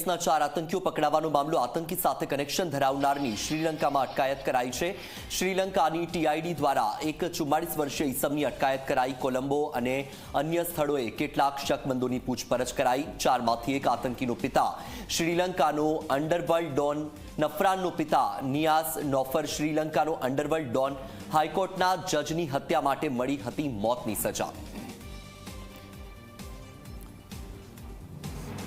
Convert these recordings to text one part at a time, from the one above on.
આઈએસઆઈએસના ચાર આતંકીઓ પકડાવાનો મામલો આતંકી સાથે કનેક્શન ધરાવનારની શ્રીલંકામાં અટકાયત કરાઈ છે. શ્રીલંકાની ટીઆઈડી દ્વારા એક ચુમ્માળીસ વર્ષીય ઈસમની અટકાયત કરાઈ. કોલંબો અને અન્ય સ્થળોએ કેટલાક શકમંદોની પૂછપરછ કરાઈ. ચારમાંથી એક આતંકીનો પિતા શ્રીલંકાનો અંડરવર્લ્ડ ડોન નફરાનનો પિતા નિયાસ નોફર શ્રીલંકાનો અંડરવર્લ્ડ ડોન હાઈકોર્ટના જજની હત્યા માટે મળી હતી મોતની સજા.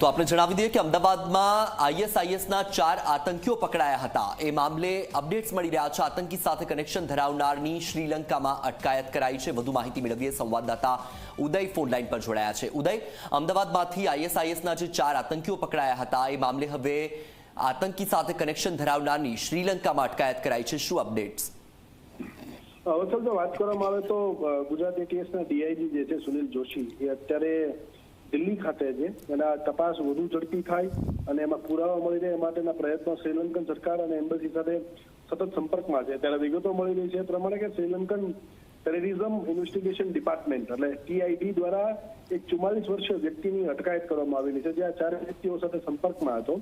તો આપણે જણાવી દઈએ કે અમદાવાદમાં આઈએસઆઈએસના ચાર આતંકીઓ પકડાયા હતા. એ મામલે અપડેટ્સ મળી રહ્યા છે. આતંકી સાથે કનેક્શન ધરાવનારની શ્રીલંકામાં અટકાયત કરાઈ છે. વધુ માહિતી મેળવીએ સંવાદદાતા ઉદય ફોનલાઈન પર જોડાયા છે. ઉદય, અમદાવાદમાંથી આઈએસઆઈએસના જે ચાર આતંકીઓ પકડાયા હતા, એ મામલે હવે આતંકી સાથે કનેક્શન ધરાવનારની શ્રીલંકામાં અટકાયત કરાઈ છે. શું અપડેટ્સ? અવસર જો વાત કરવામાં આવે તો ગુજરાત એટીએસના ડીઆઈજી જે છે, સુનિલ જોશી, એ અત્યારે દિલ્હી ખાતે છે. એના તપાસ વધુ ઝડપી થાય અને એમાં પુરાવા મળી રહે એ માટેના પ્રયત્નો શ્રીલંકન સરકાર અને એમ્બસી સાથે સતત સંપર્કમાં છે. ત્યારે વિગતો મળી રહી છે એ પ્રમાણે કે શ્રીલંકન ટેરરિઝમ ઇન્વેસ્ટિગેશન ડિપાર્ટમેન્ટ એટલે ટીઆઈડી દ્વારા એક ચુમ્માલીસ વર્ષીય વ્યક્તિની અટકાયત કરવામાં આવેલી છે. જે આ ચારે વ્યક્તિઓ સાથે સંપર્કમાં હતો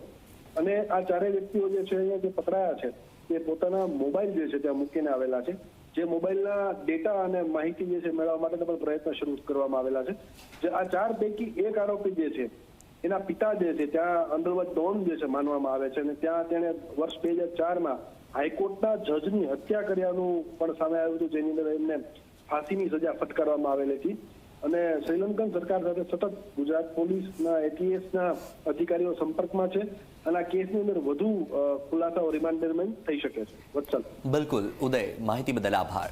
અને આ ચારેય વ્યક્તિઓ જે છે અહીંયા જે પકડાયા છે, એ પોતાના મોબાઈલ જે છે ત્યાં મૂકીને આવેલા છે. જે મોબાઈલના ડેટા અને માહિતી જે છે મેળવવા માટેના પણ પ્રયત્ન શરૂ કરવામાં આવેલા છે. જે આ ચાર પૈકી એક આરોપી જે છે, એના પિતા જે છે, ત્યાં અંડરવર્ડ ડોન જે છે માનવામાં આવે છે અને ત્યાં તેણે વર્ષ બે હજાર ચારમાં હાઈકોર્ટના જજની હત્યા કર્યાનું પણ સામે આવ્યું હતું, જેની અંદર એમને ફાંસીની સજા ફટકારવામાં આવેલી હતી. અને શ્રીલંકન સરકાર સાથે સતત ગુજરાત પોલીસના એટીએસના અધિકારીઓ સંપર્કમાં છે અને આ કેસની અંદર વધુ ખુલાસાઓ રિમાન્ડ દરમિયાન થઈ શકે છે. વત્સલ. બિલકુલ. ઉદય, માહિતી બદલ આભાર.